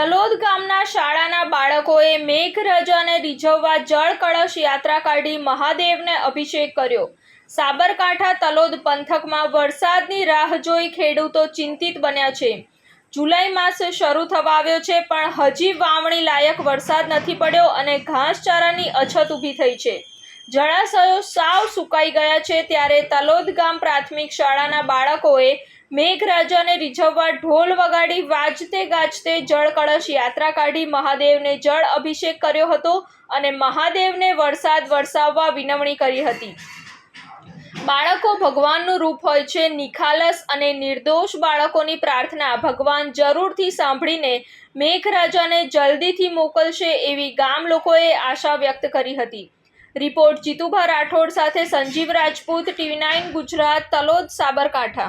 તલોદ ગામના શાળાના બાળકોએ મેઘરાજાને રીઝવવા જળ કળશ યાત્રા કાઢી મહાદેવને અભિષેક કર્યો. સાબરકાંઠા તલોદ પંથકમાં વરસાદની રાહ જોઈ ખેડૂતો ચિંતિત બન્યા છે. જુલાઈ માસ શરૂ થવા આવ્યો છે, પણ હજી વાવણી લાયક વરસાદ નથી પડ્યો અને ઘાસચારાની અછત ઊભી થઈ છે. જળાશયો સાવ સુકાઈ ગયા છે, ત્યારે તલોદ ગામ પ્રાથમિક શાળાના બાળકોએ મેઘરાજાને રીઝવવા ઢોલ વગાડી વાજતે ગાજતે જળ કળશ યાત્રા કાઢી મહાદેવને જળ અભિષેક કર્યો હતો અને મહાદેવને વરસાદ વરસાવવા વિનવણી કરી હતી. બાળકો ભગવાનનું રૂપ હોય છે નિખાલસ અને નિર્દોષ બાળકોની પ્રાર્થના ભગવાન જરૂરથી સાંભળીને મેઘરાજાને જલ્દીથી મોકલશે એવી ગામ લોકોએ આશા વ્યક્ત કરી હતી. રિપોર્ટ જીતુભા રાઠોડ સાથે સંજીવ રાજપૂત, ટીવી નાઇન ગુજરાત, તલોદ, સાબરકાંઠા.